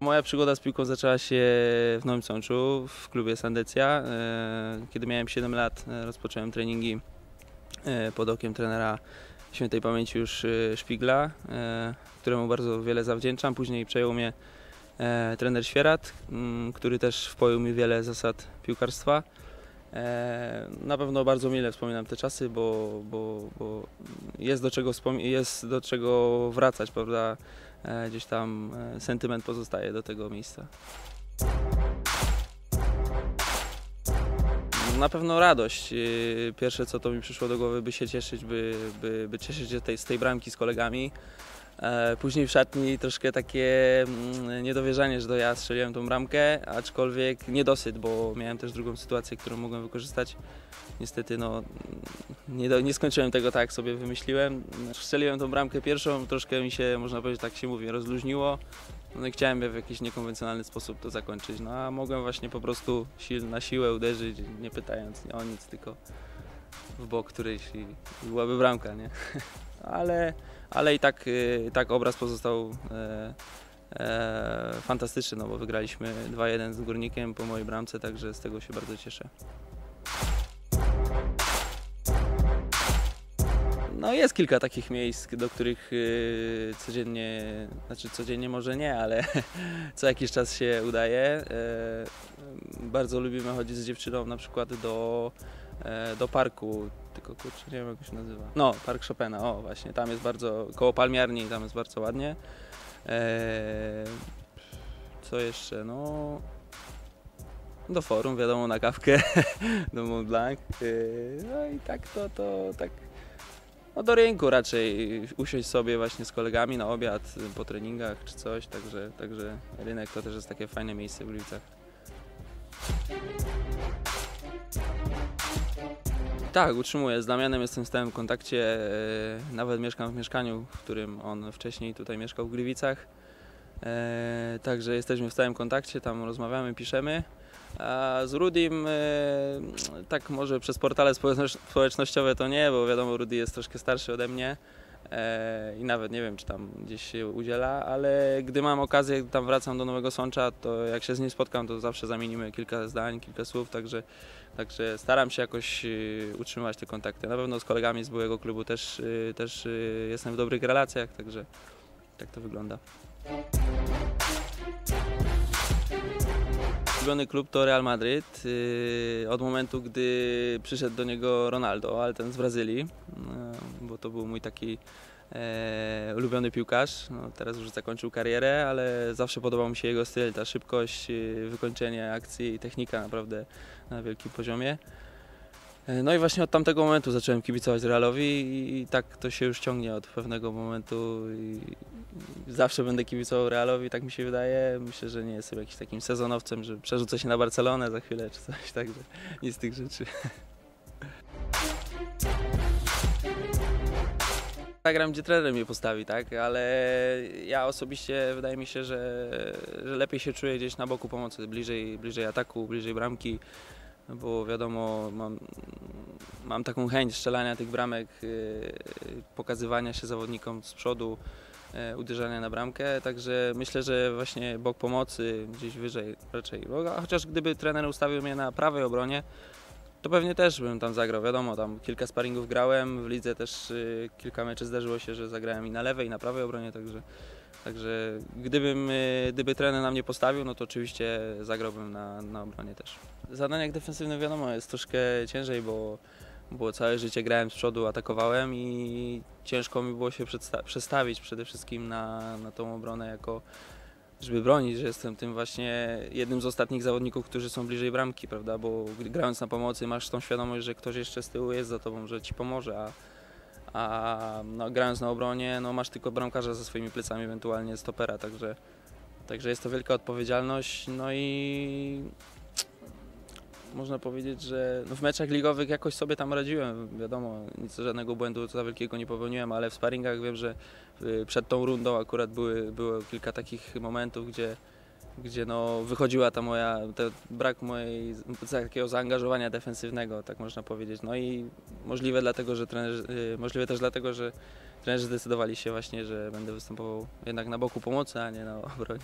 Moja przygoda z piłką zaczęła się w Nowym Sączu w klubie Sandecja. E, Kiedy miałem 7 lat e, rozpocząłem treningi e, pod okiem trenera świętej pamięci już Szpigla, któremu bardzo wiele zawdzięczam. Później przejął mnie trener Świerat, m, który też wpoił mi wiele zasad piłkarstwa. Na pewno bardzo mile wspominam te czasy, bo, bo, bo jest, do czego jest do czego wracać, prawda? E, Gdzieś tam e, sentyment pozostaje do tego miejsca. Na pewno radość. Yy, Pierwsze co to mi przyszło do głowy, by się cieszyć, by, by, by cieszyć się tej, z tej bramki z kolegami. E, Później w szatni troszkę takie mm, niedowierzanie, że to ja strzeliłem tą bramkę, aczkolwiek niedosyt, bo miałem też drugą sytuację, którą mogłem wykorzystać. Niestety no, nie, do, nie skończyłem tego tak, sobie wymyśliłem. Strzeliłem tą bramkę pierwszą, troszkę mi się, można powiedzieć, tak się mówi, rozluźniło. No i chciałem w jakiś niekonwencjonalny sposób to zakończyć. No a mogłem właśnie po prostu na siłę uderzyć, nie pytając o nic, tylko w bok któryś i, byłaby bramka, nie? Ale, ale i tak, y, tak obraz pozostał e, e, fantastyczny, no bo wygraliśmy 2-1 z Górnikiem po mojej bramce, także z tego się bardzo cieszę. No jest kilka takich miejsc, do których y, codziennie, znaczy codziennie może nie, ale co jakiś czas się udaje. E, bardzo lubimy chodzić z dziewczyną na przykład do, do parku, tylko kurczę nie wiem jak się nazywa. No, Park Chopina, o właśnie, tam jest bardzo, koło palmiarni, tam jest bardzo ładnie. E, co jeszcze, no... Do forum, wiadomo, na kawkę, do Mont Blanc. y, No i tak to, to tak no do rynku raczej usiąść sobie właśnie z kolegami na obiad po treningach czy coś, także, także rynek to też jest takie fajne miejsce w Gliwicach. Tak, utrzymuję. Z Damianem jestem w stałym kontakcie. e, Nawet mieszkam w mieszkaniu, w którym on wcześniej tutaj mieszkał w Gliwicach. E, Także jesteśmy w stałym kontakcie, tam rozmawiamy, piszemy. A z Rudim, e, tak może przez portale społeczno- społecznościowe to nie, bo wiadomo, Rudy jest troszkę starszy ode mnie i nawet nie wiem, czy tam gdzieś się udziela, ale gdy mam okazję, tam wracam do Nowego Sącza, to jak się z nim spotkam, to zawsze zamienimy kilka zdań, kilka słów, także, także staram się jakoś y, utrzymywać te kontakty. Na pewno z kolegami z byłego klubu też, y, też y, jestem w dobrych relacjach, także tak to wygląda. Ulubiony klub to Real Madryt. Od momentu, gdy przyszedł do niego Ronaldo, ale ten z Brazylii, yy, bo to był mój taki e, ulubiony piłkarz. No, teraz już zakończył karierę, ale zawsze podobał mi się jego styl, ta szybkość, yy, wykończenie akcji i technika naprawdę na wielkim poziomie. E, No i właśnie od tamtego momentu zacząłem kibicować Realowi i, tak to się już ciągnie od pewnego momentu zawsze będę kibicował Realowi, tak mi się wydaje. Myślę, że nie jestem jakimś takim sezonowcem, że przerzucę się na Barcelonę za chwilę czy coś, także nic z tych rzeczy. Zagram gdzie trener mnie postawi, tak, ale ja osobiście wydaje mi się, że, że lepiej się czuję gdzieś na boku pomocy, bliżej, bliżej ataku, bliżej bramki, bo wiadomo, mam, mam taką chęć strzelania tych bramek, yy, pokazywania się zawodnikom z przodu, uderzania na bramkę, także myślę, że właśnie bok pomocy gdzieś wyżej raczej, chociaż gdyby trener ustawił mnie na prawej obronie, to pewnie też bym tam zagrał, wiadomo, tam kilka sparingów grałem, w lidze też yy, kilka meczy zdarzyło się, że zagrałem i na lewej, i na prawej obronie, także, także gdybym, yy, gdyby trener na mnie postawił, no to oczywiście zagrałbym na, na obronie też. Zadaniach defensywnych wiadomo jest troszkę ciężej, bo, bo całe życie grałem z przodu, atakowałem i ciężko mi było się przestawić przede wszystkim na, na tą obronę jako żeby bronić, że jestem tym właśnie jednym z ostatnich zawodników, którzy są bliżej bramki, prawda, bo grając na pomocy masz tą świadomość, że ktoś jeszcze z tyłu jest za tobą, że ci pomoże, a, a no, grając na obronie, no masz tylko bramkarza za swoimi plecami, ewentualnie stopera, także, także jest to wielka odpowiedzialność, no i można powiedzieć, że no w meczach ligowych jakoś sobie tam radziłem, wiadomo, nic żadnego błędu za wielkiego nie popełniłem, ale w sparingach wiem, że y, przed tą rundą akurat były, było kilka takich momentów, gdzie, gdzie no wychodziła ta moja, brak mojej takiego zaangażowania defensywnego, tak można powiedzieć. No i możliwe dlatego, że trenerzy, możliwe też dlatego, że trenerzy zdecydowali się właśnie, że będę występował jednak na boku pomocy, a nie na obronie.